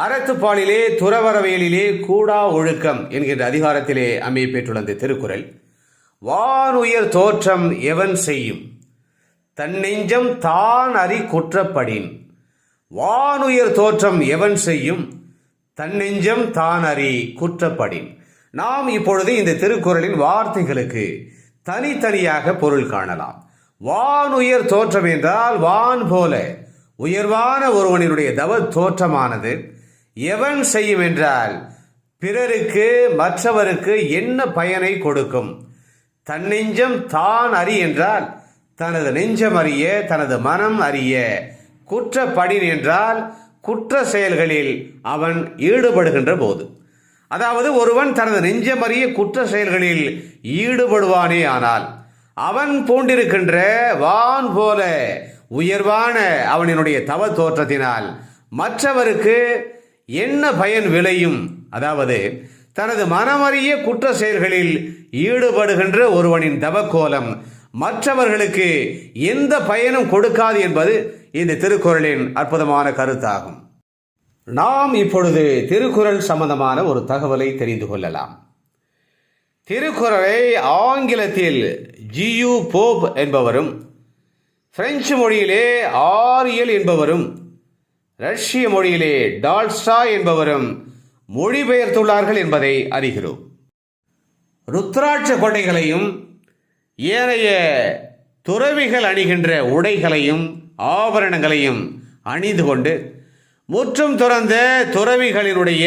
அறத்துப்பாலிலே துறவரவியலிலே கூடா ஒழுக்கம் என்கின்ற அதிகாரத்திலே அமைய பெற்றுள்ள இந்த திருக்குறள். வானுயர் தோற்றம் எவன் செய்யும்? தன்னெஞ்சம் தான் அறி குற்றப்படின். வானுயர் தோற்றம் எவன் செய்யும்? தன்னெஞ்சம் தான் அறி குற்றப்படின். நாம் இப்பொழுது இந்த திருக்குறளின் வார்த்தைகளுக்கு தனித்தனியாக பொருள் காணலாம். வானுயர் தோற்றம் என்றால் வான் போல உயர்வான ஒருவனினுடைய தவ தோற்றமானது. எவன் செய்யும் என்றால் பிறருக்கு மற்றவருக்கு என்ன பயனை கொடுக்கும்? தன் நெஞ்சம் தான் அறி என்றால் தனது நெஞ்சம் அறிய தனது மனம் அறிய குற்றப்படின் என்றால் குற்ற செயல்களில் அவன் ஈடுபடுகின்ற போது. அதாவது ஒருவன் தனது நெஞ்சமறிய குற்ற செயல்களில் ஈடுபடுவானே ஆனால் அவன் பூண்டிருக்கின்ற வான் போல உயர்வான அவனினுடைய தவ தோற்றத்தினால் மற்றவருக்கு என்ன பயன் விளையும்? அதாவது தனது மனமறிய குற்ற செயல்களில் ஈடுபடுகின்ற ஒருவனின் தவக்கோலம் மற்றவர்களுக்கு எந்த பயனும் கொடுக்காது என்பது இந்த திருக்குறளின் அற்புதமான கருத்தாகும். நாம் இப்பொழுது திருக்குறள் சம்பந்தமான ஒரு தகவலை தெரிந்து கொள்ளலாம். திருக்குறளை ஆங்கிலத்தில் ஜியு போப் என்பவரும் பிரெஞ்சு மொழியிலே ஆரியல் என்பவரும் ரஷ்ய மொழியிலே டால்ஸ்டா என்பவரும் மொழிபெயர்த்துள்ளார்கள் என்பதை அறிகிறோம். ருத்ராட்ச கொடைகளையும் ஏனைய துறவிகள் அணிகின்ற உடைகளையும் ஆபரணங்களையும் அணிந்து கொண்டு முற்றும் துறந்த துறவிகளினுடைய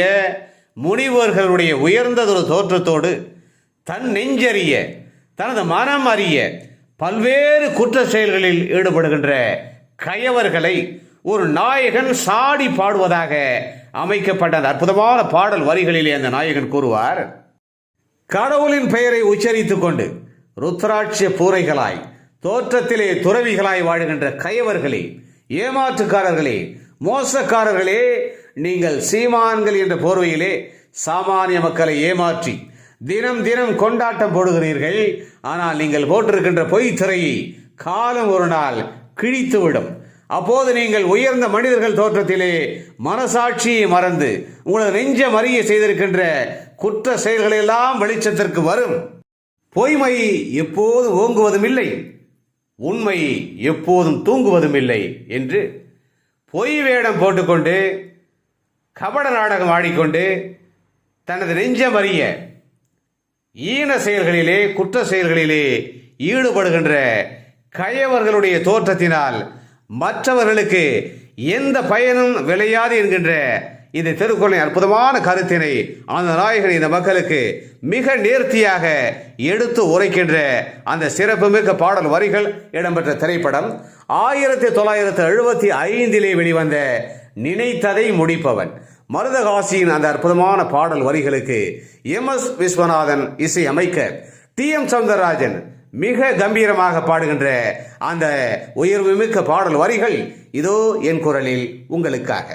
முனிவர்களுடைய உயர்ந்ததொரு தோற்றத்தோடு தன் நெஞ்சறிய தனது மனம் அறிய பல்வேறு குற்ற செயல்களில் ஈடுபடுகின்ற கயவர்களை ஒரு நாயகன் சாடி பாடுவதாக அமைக்கப்பட்ட அந்த அற்புதமான பாடல் வரிகளிலே அந்த நாயகன் கூறுவார் கடவுளின் பெயரை உச்சரித்துக் கொண்டு ருத்ராட்ச பூரைகளாய் தோற்றத்திலே துறவிகளாய் வாழுகின்ற கயவர்களே ஏமாற்றுக்காரர்களே மோசக்காரர்களே நீங்கள் சீமான்கள் என்ற போர்வையிலே சாமானிய மக்களை ஏமாற்றி தினம் தினம் கொண்டாட்டம் போடுகிறீர்கள். ஆனால் நீங்கள் போட்டிருக்கின்ற பொய் திரையை காலம் ஒரு நாள் கிழித்துவிடும். அப்போது நீங்கள் உயர்ந்த மனிதர்கள் தோற்றத்திலே மனசாட்சியை மறந்து உங்களது நெஞ்ச மறிய செய்திருக்கின்ற குற்ற செயல்களெல்லாம் வெளிச்சத்திற்கு வரும். பொய்மை எப்போதும் ஓங்குவதும் இல்லை. உண்மை எப்போதும் தூங்குவதும் இல்லை என்று பொய் வேடம் போட்டுக்கொண்டு கபட நாடகம் ஆடிக்கொண்டு தனது நெஞ்சம் அறிய ஈன செயல்களிலே குற்ற செயல்களிலே ஈடுபடுகின்ற கயவர்களுடைய தோற்றத்தினால் மற்றவர்களுக்கு எந்த பயனும் விளையாது என்கின்ற இந்த திருக்குறளின் அற்புதமான கருத்தினை அந்த நாயகன் இந்த மக்களுக்கு மிக நேர்த்தியாக எடுத்து உரைக்கின்ற அந்த சிறப்புமிக்க பாடல் வரிகள் இடம்பெற்ற திரைப்படம் ஆயிரத்தி தொள்ளாயிரத்தி எழுபத்தி ஐந்திலே வெளிவந்த நினைத்ததை முடிப்பவன். மருதகாசியின் அந்த அற்புதமான பாடல் வரிகளுக்கு எம் எஸ் விஸ்வநாதன் இசை அமைக்க டி எம் சவுந்தரராஜன் மிக கம்பீரமாக பாடுகின்ற அந்த உயர்வுமிக்க பாடல் வரிகள் இதோ என் குரலில் உங்களுக்காக.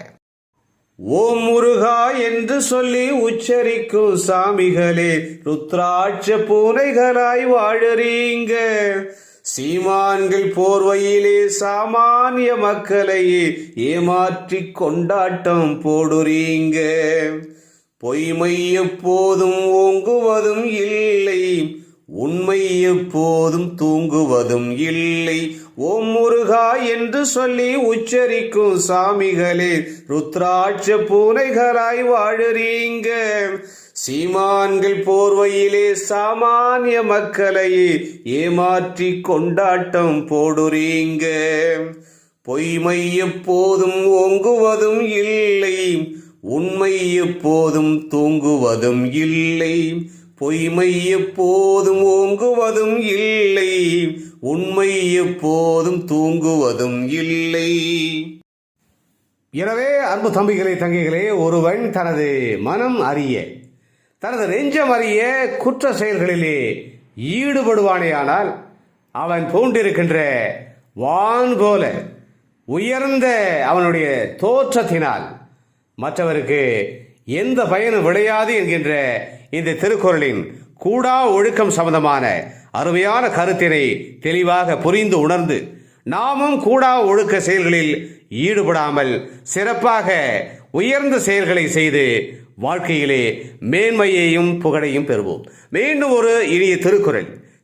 ஓம் முருகா என்று சொல்லி உச்சரிக்கும் சாமிகளே ருத்ராட்ச பூனைகளாய் வாழறீங்க. சீமான்கள் போர்வையிலே சாமானிய மக்களையே ஏமாற்றி கொண்டாட்டம் போடுறீங்க. பொய்மை எப்போதும் ஓங்குவதும் இல்லை. உண்மை எப்போதும் தூங்குவதும் இல்லை. ஓம் முருகா என்று சொல்லி உச்சரிக்கும் சாமிகளே ருத்ராட்ச பூனைகளாய் வாழுறீங்க. சீமான்கள் போர்வையிலே சாமானிய மக்களையே ஏமாற்றி கொண்டாட்டம் போடுறீங்க. பொய்மை எப்போதும் ஓங்குவதும் இல்லை. உண்மை எப்போதும் தூங்குவதும் இல்லை. பொய்மை எப்போதும் ஓங்குவதும் இல்லை உண்மை எப்போதும் தூங்குவதும் இல்லை. எனவே அன்பு தம்பிகளே தங்கைகளே ஒருவன் தனது மனம் அறிய தனது நெஞ்சம் அறிய குற்ற செயல்களிலே ஈடுபடுவானேயானால் அவன் பூண்டிருக்கின்ற வான் போல உயர்ந்த அவனுடைய தோற்றத்தினால் மற்றவருக்கு எந்த பயனும் விளையாது என்கின்ற இந்த திருக்குறளின் கூடா ஒழுக்கம் சம்பந்தமான அருமையான கருத்தினை தெளிவாக புரிந்து உணர்ந்து நாமும் கூடா ஒழுக்க செயல்களில் ஈடுபடாமல் சிறப்பாக உயர்ந்த செயல்களை செய்து வாழ்க்கையிலே மேன்மையையும் புகழையும் பெறுவோம். மீண்டும் ஒரு இனிய திருக்குறள்.